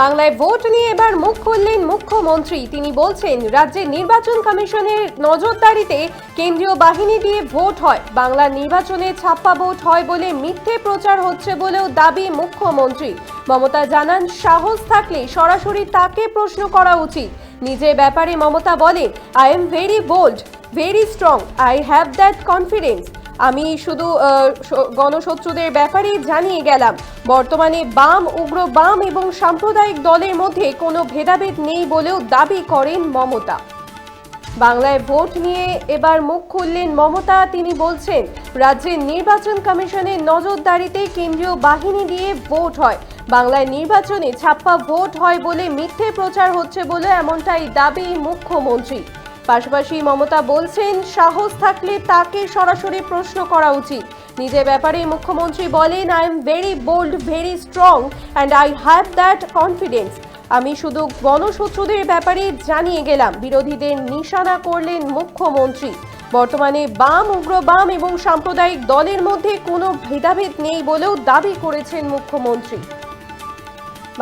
বাংলায় ভোট নিয়ে এবার মুখ খুললেন মুখ্যমন্ত্রী। তিনি বলছেন, রাজ্যের নির্বাচন কমিশনের নজরদারিতে কেন্দ্রীয় বাহিনী দিয়ে ভোট হয়। বাংলার নির্বাচনে ছাপ্পা ভোট হয় বলে মিথ্যে প্রচার হচ্ছে বলেও দাবি মুখ্যমন্ত্রী। মমতা জানান, সাহস থাকলে সরাসরি তাকে প্রশ্ন করা উচিত। নিজের ব্যাপারে মমতা বলেন I am very bold very strong I have that confidence আমি শুধু গণশত্রুদের ব্যাপারেই জানিয়ে গেলাম। বর্তমানে বাম, উগ্র বাম এবং সাম্প্রদায়িক দলের মধ্যে কোনো ভেদাভেদ নেই বলেও দাবি করেন মমতা। বাংলায় ভোট নিয়ে এবার মুখ খুললেন মমতা। তিনি বলছেন, রাজ্যের নির্বাচন কমিশনের নজরদারিতে কেন্দ্রীয় বাহিনী দিয়ে ভোট হয়। বাংলায় নির্বাচনে ছাপ্পা ভোট হয় বলে মিথ্যে প্রচার হচ্ছে বলে এমনটাই দাবি মুখ্যমন্ত্রী। পাশাপাশি মমতা বলছেন, সাহস থাকলে তাকে সরাসরি প্রশ্ন করা উচিত। নিজের ব্যাপারে মুখ্যমন্ত্রী বলেন I am very bold very strong and I have that confidence আমি শুধু গণশত্রুদের ব্যাপারে জানিয়ে গেলাম, বিরোধীদের নিশানা করলেন মুখ্যমন্ত্রী। বর্তমানে বাম, উগ্র বাম এবং সাম্প্রদায়িক দলের মধ্যে কোনো ভেদাভেদ নেই বলেও দাবি করেছেন মুখ্যমন্ত্রী।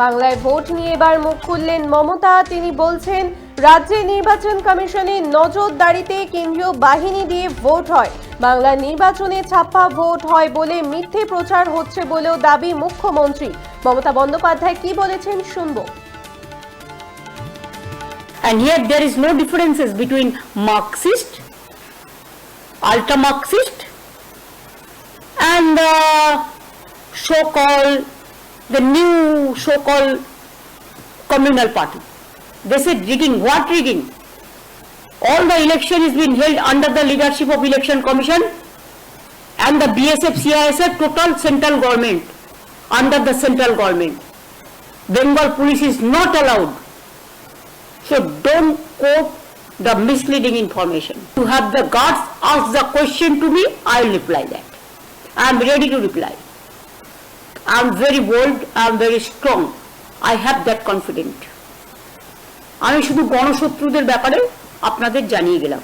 বাংলায় ভোট নিয়ে এবার মুখ খুললেন মমতা। তিনি বলছেন রাজ্যে নির্বাচন কমিশনের নজরদারিতে কেন্দ্রীয় বাহিনী দিয়ে ভোট হয় বাংলার নির্বাচনে ছাপ্পা ভোট হয় বলে মিথ্যে প্রচার হচ্ছে বলেও দাবি মুখ্যমন্ত্রী মমতা বন্দ্যোপাধ্যায় কি বলেছেন শুনব and yet there is no differences between Marxist, ultra Marxist, and the so-called the new so-called communal party. They said rigging. What rigging? All the election is being held under the leadership of Election Commission and the BSF CISF total central government under the central government. Bengal police is not allowed so don't quote the misleading information. To have the guards ask the question to me, I will reply that. I am ready to reply. I am very bold, I am very strong. I have that confidence. আমি শুধু গণশত্রুদের ব্যাপারে আপনাদের জানিয়ে গেলাম।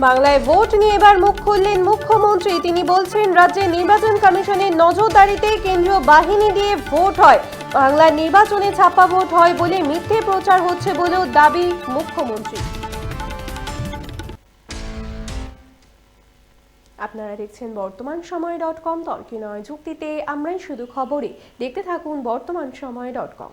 বাংলায় vote নিয়ে এবার মুখ খুললেন মুখ্যমন্ত্রী। তিনি বলছেন, রাজ্যে নির্বাচন কমিশনের নজরদারিতে কেন্দ্রীয় বাহিনী দিয়ে ভোট হয়। বাংলার নির্বাচনে ছাপা ভোট হয় বলে মিথ্যে প্রচার হচ্ছে বলেও দাবি মুখ্যমন্ত্রী। আপনারা দেখছেন বর্তমান সময় ডট কম, তর্কে নয় যুক্তিতে আমরাই শুধু খবরে। দেখতে থাকুন বর্তমান সময় ডট কম।